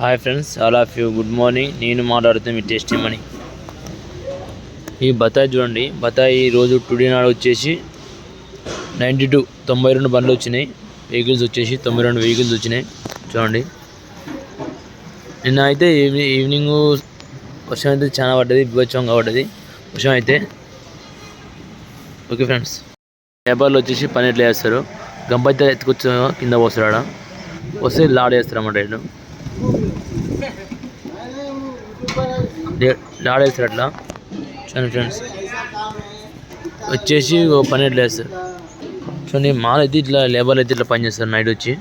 Hi friends all of you good morning నేను మాట్లాడుతున్న మీ tasty money ఈ బత్తాయి చూడండి. బత్తాయి ఈరోజు టుడే నాడు వచ్చేసి నైంటీ టూ తొంభై రెండు బండ్లు వచ్చినాయి. వెహికల్స్ వచ్చేసి తొంభై రెండు వెహికల్స్ వచ్చినాయి. చూడండి. నిన్న అయితే ఈవినింగ్ ఈవినింగ్ వర్షం అయితే చాలా పడ్డది బీభత్సంగా పడ్డది వర్షం అయితే. ఓకే ఫ్రెండ్స్ లేబర్లు వచ్చేసి పని ఎట్లా చేస్తారు గంపైతే ఎత్తుకొచ్చి కింద పోస్తారు ఆడ వస్తే లాడ్ చేస్తారు అన్నమాట వీళ్ళు. లాడ్ అట్లా చూడండి ఫ్రెండ్స్. వచ్చేసి ఓ పని ఎట్లా వేస్తారు చూడండి మాలు అయితే ఇట్లా లేబర్లు అయితే ఇట్లా పని చేస్తారు నైట్ వచ్చి.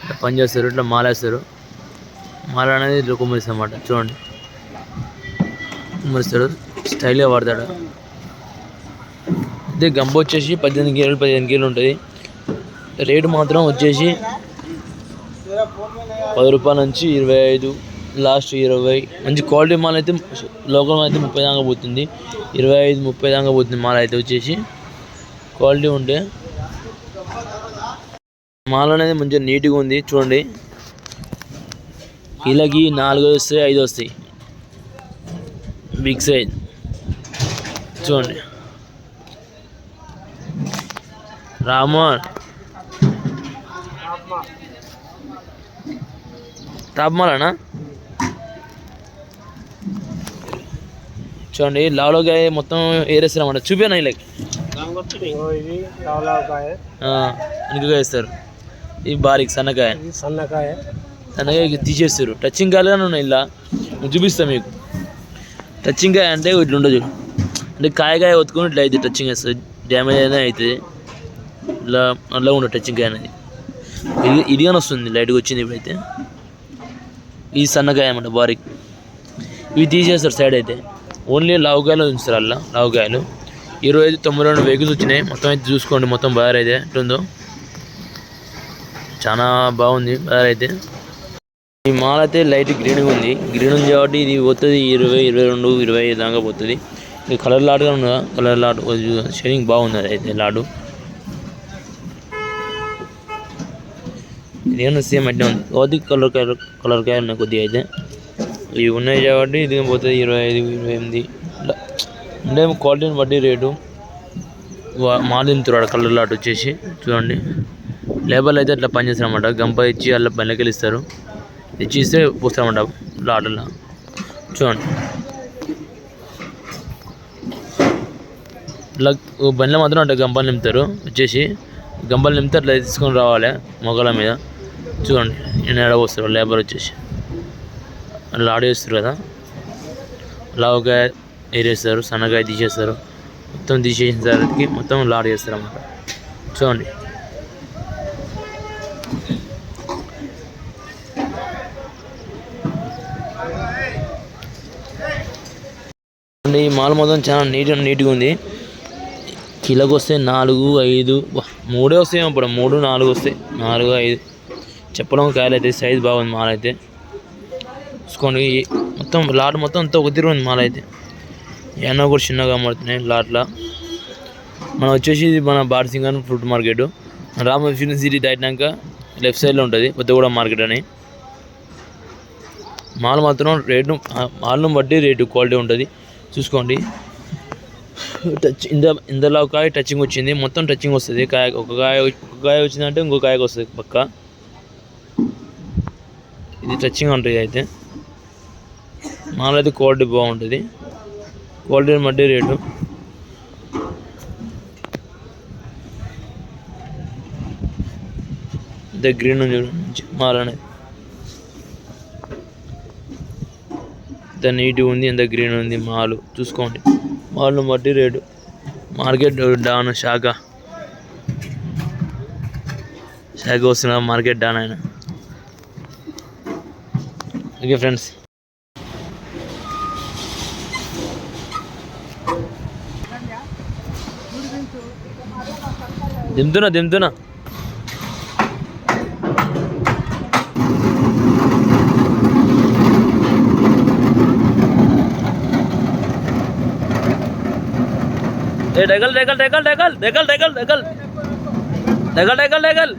ఇట్లా పని చేస్తారు ఇట్లా మాలేస్తారు. మాల అనేది ఇట్లా కుమ్మరిస్తారు అన్నమాట చూడండి. కుమ్మరిస్తారు. స్టైల్గా వాడతాడు. అదే గంప వచ్చేసి పద్దెనిమిది గేలు పదిహేను గేలు ఉంటుంది. రేటు మాత్రం వచ్చేసి పది రూపాయల నుంచి ఇరవై ఐదు లాస్ట్ ఇరవై. మంచి క్వాలిటీ మాల్ అయితే లోకల్ మాల్ అయితే ముప్పై దాకా పోతుంది. ఇరవై ఐదు ముప్పై దాకా పోతుంది మాల్ అయితే వచ్చేసి. క్వాలిటీ ఉంటే మాల్ అనేది మంచిగా నీట్గా ఉంది. చూడండి. ఇలాగి నాలుగు వస్తాయి ఐదు వస్తాయి. Big size. చూడండి. రామన్ టాప్మాలనా చూడండి లావలోకాయ మొత్తం ఏరేస్తారన్నమాట చూపాను ఇలా ఇగో ఇంకా వేస్తారు. ఇది బారీక్ సన్నకాయ సన్నకాయ సన్నకాయ తీసేస్తారు. టచింగ్ కాయలుగానే ఉన్నాయి ఇలా. చూపిస్తాను మీకు. టచింగ్ కాయ అంటే ఇట్లా ఉండదు. అంటే కాయ కాయ ఒత్తుకొని ఇట్లా అయితే టచింగ్ వేస్తుంది డ్యామేజ్ అయినా అవుతుంది. ఇలా అందులో ఉండదు టచింగ్ కాయ అనేది ఇది ఇదిగానే వస్తుంది లైట్గా వచ్చింది ఇప్పుడైతే. ఇది సన్నకాయ అనమాట బారీక్. ఇవి తీసేస్తారు సైడ్ అయితే. ఓన్లీ లావుకాయలు ఉంచుతారు అలా లావుకాయలు ఇరవై ఐదు తొంభై రెండు వెహికల్స్ వచ్చినాయి. మొత్తం అయితే చూసుకోండి మొత్తం బజార్ అయితే ఎట్లుందో. చాలా బాగుంది బజార్ అయితే. ఈ మాల్ అయితే లైట్ గ్రీన్ ఉంది. గ్రీన్ ఉంది కాబట్టి ఇది పోతుంది ఇరవై ఇరవై రెండు ఇరవై ఐదు దాకా పోతుంది. ఇది కలర్ లాడ్గా ఉన్నదా? కలర్ లాడ్ షేడింగ్ బాగుంది అది అయితే లాడు ఇది సేమ్ అంటే ఉంది. కొద్ది కలర్ కలర్ కలర్ కాయ ఉన్నాయి కొద్దిగా అయితే. ఇవి ఉన్నాయి కాబట్టి ఇది పోతుంది ఇరవై ఐదు ఇరవై ఎనిమిది. ఇట్లా అంటే క్వాలిటీని బట్టి రేటు. మాలిన తింటున్నాడు కలర్ లాట్ వచ్చేసి చూడండి. లేబర్లు అయితే అట్లా పనిచేస్తారు అనమాట గంప ఇచ్చి అలా బండ్లకి ఇస్తారు. ఇచ్చి ఇస్తే పోస్తారనమాట లాటల్లో చూడండి. ఇట్లా ఓ బండ్లు మాత్రం అంటే గంపలు నింపుతారు. వచ్చేసి గంపలు నింపితే అట్లా తీసుకొని రావాలి మొగల మీద. చూడండి నేను ఎడబోస్తారు లేబర్ వచ్చేసి. లాడ్ ఆడేస్తారు కదా. లావుగా ఏరేస్తారు సన్నకాయ తీసేస్తారు. మొత్తం తీసేసిన తర్వాతకి మొత్తం లాడ్ చేస్తారు అన్నమాట. చూడండి. ఈ మాల్ మొత్తం చాలా నీట్ నీట్గా ఉంది. కిలోకి వస్తే నాలుగు ఐదు మూడే వస్తాయి ఇప్పుడు మూడు నాలుగు వస్తాయి. నాలుగు ఐదు. చెప్పడం కాయలు అయితే సైజ్ బాగుంది మాలైతే. చూసుకోండి మొత్తం లాట్ మొత్తం అంతా ఒక తిరుగు ఉంది మాల్ అయితే ఏమన్నా కూడా చిన్నగా అమ్ముతున్నాయి లాట్లా. మనం వచ్చేసి ఇది మన అని ఫ్రూట్ మార్కెట్. రామ సిటీ దాటినాక లెఫ్ట్ సైడ్లో ఉంటుంది కొత్తగూడ మార్కెట్ అని. మాల్ మాత్రం రేటు మాల్ను బట్టి రేటు క్వాలిటీ ఉంటుంది. చూసుకోండి. టచ్ ఇంద ఇందులో కాయ టచింగ్ వచ్చింది మొత్తం టచింగ్ వస్తుంది. కాయ ఒక కాయ ఒక కాయ వచ్చిందంటే ఇంకో కాయకు వస్తుంది పక్క. ఇది టచింగ్ ఉంటుంది అయితే. మాల్ అయితే క్వాలిటీ బాగుంటుంది క్వాలిటీని బట్టి రేటు ఇంత గ్రీన్ ఉంది చూడండి మాల్ అనేది ఎంత నీట్గా ఉంది ఎంత గ్రీన్ ఉంది మాలు. చూసుకోండి. మాల్ను బట్టి రేటు మార్కెట్ డాన్ శాఖ. శాఖ వస్తున్న మార్కెట్ డాన్ ఆయన ఓకే ఫ్రెండ్స్ దింపుతున్నా దింపుతున్నా ఏ డగల్ డగల్ డగల్ డగల్ డగల్ డగల్ డగల్ డగల్ డగల్ డగల్